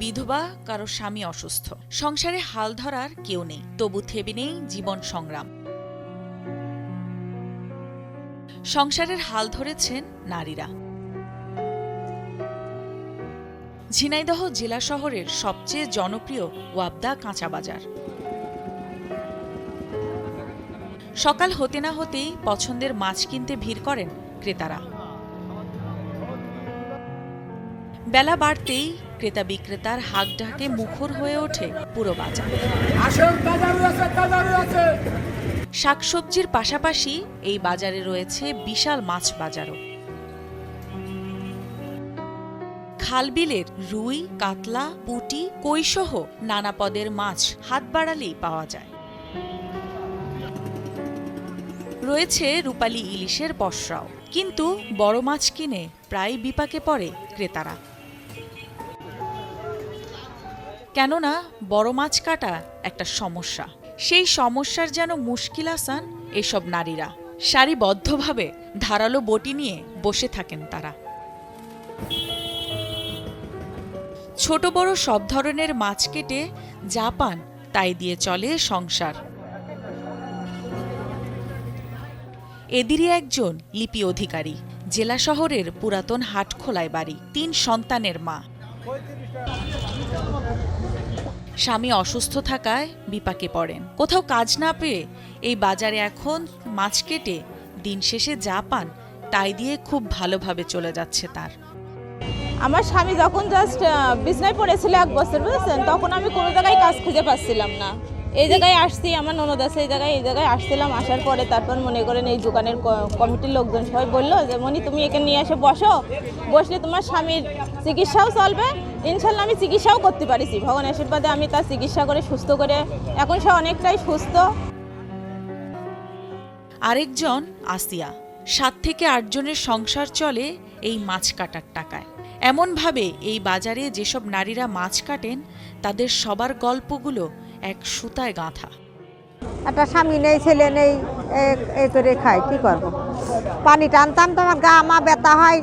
বিধবা, কারও স্বামী অসুস্থ। সংসারে হাল ধরার কেউ নেই, তবু থেবে নেই জীবন সংগ্রাম। সংসারের হাল ধরেছেন নারীরা। ঝিনাইদহ জেলা শহরের সবচেয়ে জনপ্রিয় ওয়াবদা কাঁচা বাজার। সকাল হতে না হতেই পছন্দের মাছ কিনতে ভিড় করেন ক্রেতারা। বেলা বাড়তেই ক্রেতা বিক্রেতার হাক ডাকে মুখর হয়ে ওঠে পুরো বাজার। শাকসবজির পাশাপাশি এই বাজারে রয়েছে বিশাল মাছ বাজারও। খালবিলের রুই কাতলা পুটি কৈসহ নানা পদের মাছ হাত বাড়ালেই পাওয়া যায়। রয়েছে রূপালী ইলিশের পসরাও কিন্তু বড় মাছ কিনে প্রায় বিপাকে পড়ে ক্রেতারা। কেননা বড় মাছ কাটা একটা সমস্যা। সেই সমস্যার যেন মুশকিল আসান এসব নারীরা। সারিবদ্ধভাবে ধারালো বটি নিয়ে বসে থাকেন তারা। ছোট বড় সব ধরনের মাছ কেটে যা পান তাই দিয়ে চলে সংসার। এদেরই একজন লিপি অধিকারী, জেলা শহরের পুরাতন হাটখোলায় বাড়ি, তিন সন্তানের মা। স্বামী অসুস্থ থাকায় বিপাকে পড়েন। কোথাও কাজ না পেয়ে এই বাজারে এখন মাছ কেটে দিন শেষে যা পান, তাই দিয়ে খুব ভালোভাবে চলে যাচ্ছে তার। আমার স্বামী যখন জাস্ট বিছনায় পড়েছিল এক বছর, বুঝেছেন? তখন আমি কোনো জায়গায় কাজ খুঁজে পাচ্ছিলাম না। এই জায়গায় আসছি, আমার ননদ আছে এই জায়গায় এই জায়গায় আসছিলাম, আসার পরে তারপর মনে করেন এই দোকানের কমিটির লোকজন সবাই বলল যে মনি তুমি এখানে নিয়ে এসে বসো, বসলে তোমার স্বামীর চিকিৎসাও চলবে, ইনশাল্লাহ আমি চিকিৎসাও করতে পারিছি। ভগবান আশীর্বাদে আমি তার চিকিৎসা করে, সুস্থ করে, এখন সে অনেকটাই সুস্থ। আরেকজন, আসিয়া, সাত থেকে আটজনের সংসার চলে এই মাছ কাটার টাকায়। এমনভাবে এই বাজারে যেসব নারীরা মাছ কাটেন, তাদের সবার গল্পগুলো এক সুতায় গাঁথা। একটা স্বামী নেই ছেলে নেই এই করে খাই কি করব? পানি টানতাম তো আমার গা মা ব্যথা হয়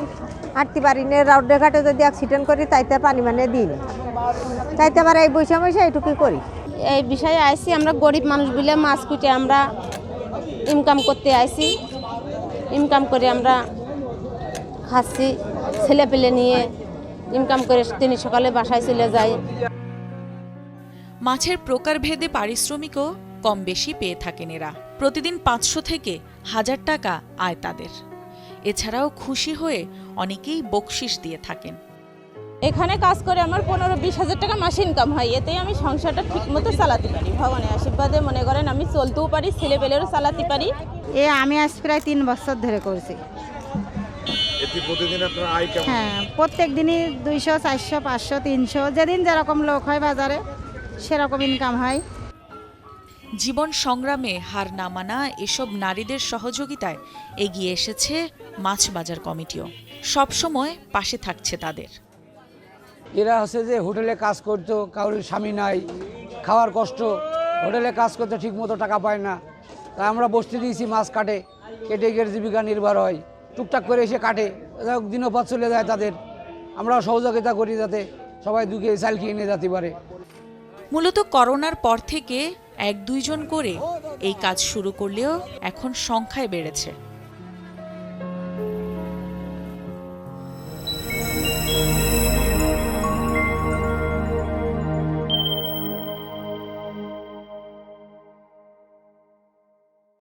হাঁটতে পারি না রাউডে ঘাটে যদি অ্যাক্সিডেন্ট করি তাইতে পানি মানে দিন তাইতে আবার এই বৈশা বৈশা এইটুকুই করি। এই বিষয়ে আইসি আমরা গরিব মানুষ বলে মাছ কুটে আমরা ইনকাম করতে আইসি। ইনকাম করে আমরা খাচ্ছি ছেলে পেলে নিয়ে ইনকাম করে তিনি সকালে বাসায় চলে যাই। মাছের প্রকারভেদে পারিশ্রমিকও কম বেশি পেয়ে থাকেন এরা। প্রতিদিন পাঁচশো থেকে হাজার টাকা আয় তাদের। এছাড়াও খুশি হয়ে অনেকেই বকশিস দিয়ে থাকেন। এখানে কাজ করে আমার পনেরো বিশ হাজার টাকা মাসে ইনকাম হয়। এতেই আমি সংসারটা ঠিক মতো চালাতে পারি। ভগবানের আশীর্বাদে মনে করেন আমি চলতেও পারি ছেলে পেলেরও চালাতে পারি। এ আমি আজ প্রায় তিন বছর ধরে করছি। এতে প্রতিদিন আপনার আয় কেমন? হ্যাঁ প্রত্যেক দিনই দুইশো চারশো পাঁচশো তিনশো যেদিন যেরকম লোক হয় বাজারে সেরকম ইনকাম হয়। জীবন সংগ্রামে হার না মানা এসব নারীদের সহযোগিতায় এগিয়ে এসেছে মাছ বাজার কমিটিও। সবসময় পাশে থাকছে তাদের। এরা হচ্ছে যে হোটেলে কাজ করতো কারোর স্বামী নাই খাওয়ার কষ্ট হোটেলে কাজ করতে ঠিক মতো টাকা পায় না। তাই আমরা বসতে দিয়েছি মাছ কাটে কেটে গিয়ে জীবিকা নির্ভর হয় টুকটাক করে এসে কাটে যাই হোক দিনও চলে যায় তাদের। আমরা সহযোগিতা করি যাতে সবাই দুকে চাল খেয়ে নিয়ে যেতে পারে। মূলত করোনার পর থেকে এক দুইজন করে এই কাজ শুরু করলেও এখন সংখ্যায় বেড়েছে।